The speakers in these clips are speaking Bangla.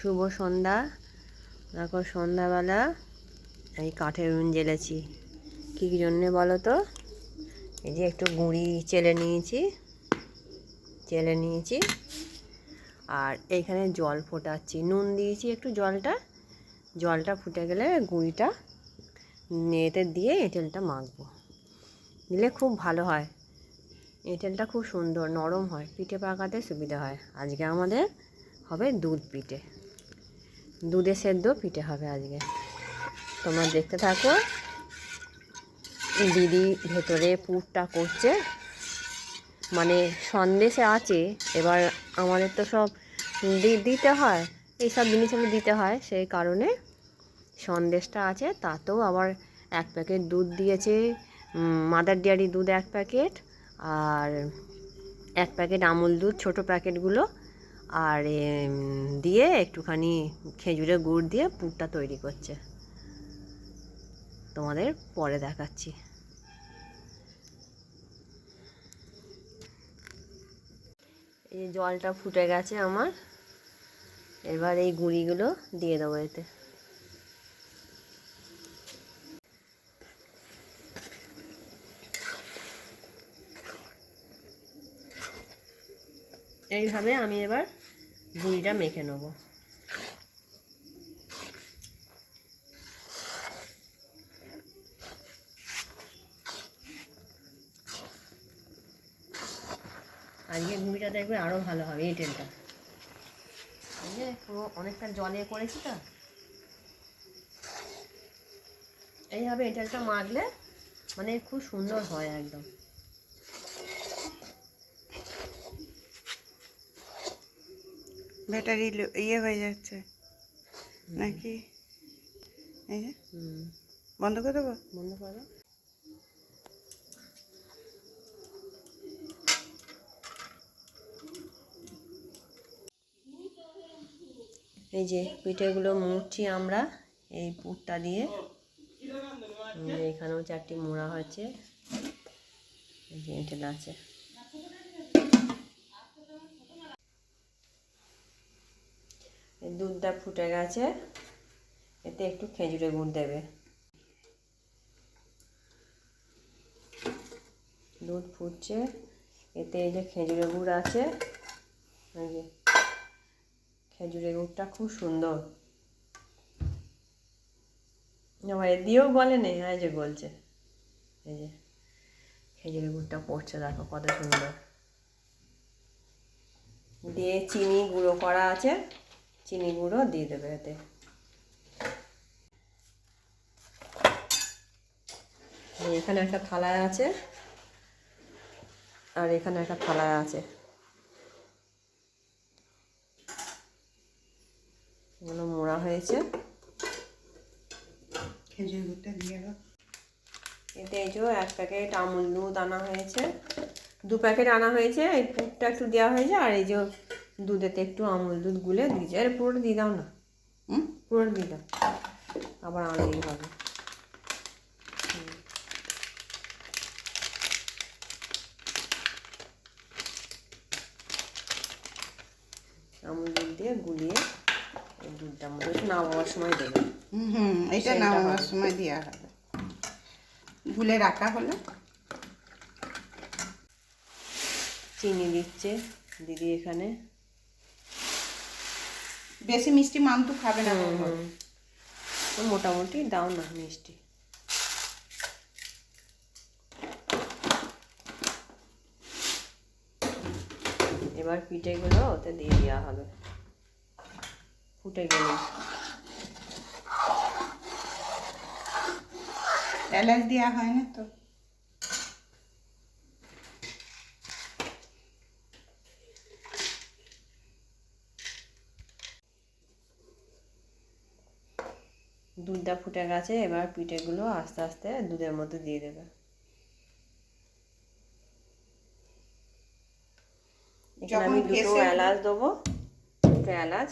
শুভ সন্ধ্যা। দেখো সন্ধ্যাবেলা এই কাঠের উনুন জ্বেলেছি কী জন্যে বলো তো? এই যে একটু গুঁড়ি চেলে নিয়েছি চেলে নিয়েছি। আর এইখানে জল ফোটাচ্ছি। নুন দিয়েছি একটু জলটা। জলটা ফুটে গেলে গুঁড়িটা এতে দিয়ে এঁটেলটা মাখবো। দিলে খুব ভালো হয়। এঁটেলটা খুব সুন্দর, নরম হয়। পিঠে পাকাতে সুবিধা হয়। আজকে আমাদের হবে দুধ পিঠে। দুধে সেদ্ধ পিঠে হবে আজকে। তোমরা দেখতে থাকো, দিদি ভেতরে পুরটা করছে। মানে সন্দেশে আছে, এবার আমাদের তো সব দিতে হয়, এইসব আমি দিতে হয়, সেই কারণে সন্দেশটা আছে, তাতেও আবার এক প্যাকেট দুধ দিয়েছে মাদার ডেয়ারি দুধ এক প্যাকেট, আর এক প্যাকেট আমুল দুধ, ছোটো প্যাকেটগুলো আর দিয়ে একটুখানি খেজুরের গুড় দিয়ে পুরটা তৈরি করছে। তোমাদের পরে দেখাচ্ছি। এই জলটা ফুটে গেছে আমার। এবার এই গুঁড়িগুলো দিয়ে দেবো এতে। এইভাবে আমি এবার গুঁড়িটা মেখে নেব। আজকে গুঁড়িটা দেখবে আরও ভালো হবে, এই তেলটা। পুরো অনেকটা জলে করেছি তো। এইভাবে এই তেলটা মাখলে মানে খুব সুন্দর হয় একদম। ব্যাটারি ইয়ে হয়ে যাচ্ছে। নাকি? এই যে। হুম। বন্ধ করে দেবো? বন্ধ করে। এই যে পিঠেগুলো মুড়ছি আমরা এই পুরটা দিয়ে। এখানেও চারটি মোড়া হয়েছে। এই যে এঁটেল আছে। দুধটা ফুটে গেছে। এতে একটু খেজুরে গুড় দেবে। দুধ ফুটছে। এতে এই যে খেজুরের গুড় আছে খেজুরের গুড়টা খুব সুন্দর। আমার দিয়েও বলে নেই, এই যে বলছে। এই যে খেজুরের গুড়টা পড়ছে, দেখো কত সুন্দর। দিয়ে চিনি গুঁড়ো করা আছে। চিনি গুঁড়ো দিয়ে দেবে এতে। এখানে একটা থালায় আছে আর এখানে একটা থালায় আছে। এগুলো মোড়া হয়েছে। খেজুর গুড়টা দিয়ে এতে এই যে এক প্যাকেট আমুল দুধ আনা হয়েছে। দু প্যাকেট আনা হয়েছে এই পুরটা একটু দেওয়া হয়েছে আর এই যে দুধেতে একটু আমুল দুধ গুলে দিয়েছে। আরে পুরোটা দিয়ে দাও না। হুম? পুরোটা দিয়ে দাও। আবার আনলেই হবে। আমুল দুধ দিয়ে গুলিয়ে এই দুধটার মধ্যে নামাবার সময় দেবে। হুম হুম এটা সেটা নামানোর সময় দেওয়া হবে। গুলে রাখা হলো। চিনি দিচ্ছে দিদি এখানে। বেশি মিষ্টি মান্তু খাবে না। তো মোটামুটি দাও না মিষ্টি। এবার পিঠেগুলো ওতে দিয়ে দেওয়া হবে। ফুটে গেলে। এলাচ দেওয়া হয় না তো? দুধটা ফুটে গেছে এবার পিঠেগুলো আস্তে আস্তে দুধের মধ্যে দিয়ে দেবে। এখানে আমি দুটো এলাচ দেবো দুটো এলাচ।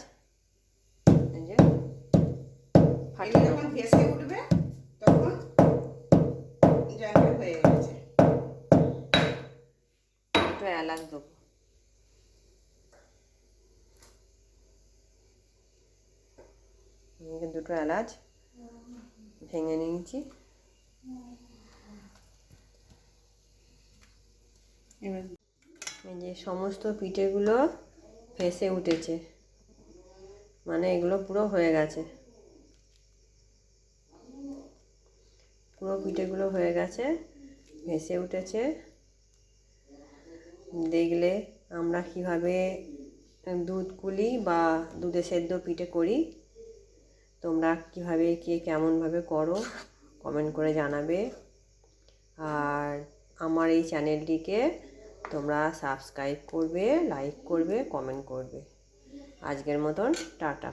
যে ফাটিয়ে যখন ভেসে উঠবে তখন জানবে হয়ে গেছে। দুটো এলাচ দেবো। দুটো এলাচ। ভেঙে নিয়েছি যে সমস্ত পিঠেগুলো ভেসে উঠেছে। মানে এগুলো পুরো হয়ে গেছে। পুরো পিঠেগুলো হয়ে গেছে ভেসে উঠেছে। দেখলে আমরা কীভাবে দুধ কুলি বা দুধে সেদ্ধ পিঠে করি। তোমরা কীভাবে, কে কেমনভাবে করো কমেন্ট করে জানাবে। আর আমার এই চ্যানেলটিকে তোমরা সাবস্ক্রাইব করবে লাইক করবে কমেন্ট করবে। আজকের মতন, টাটা।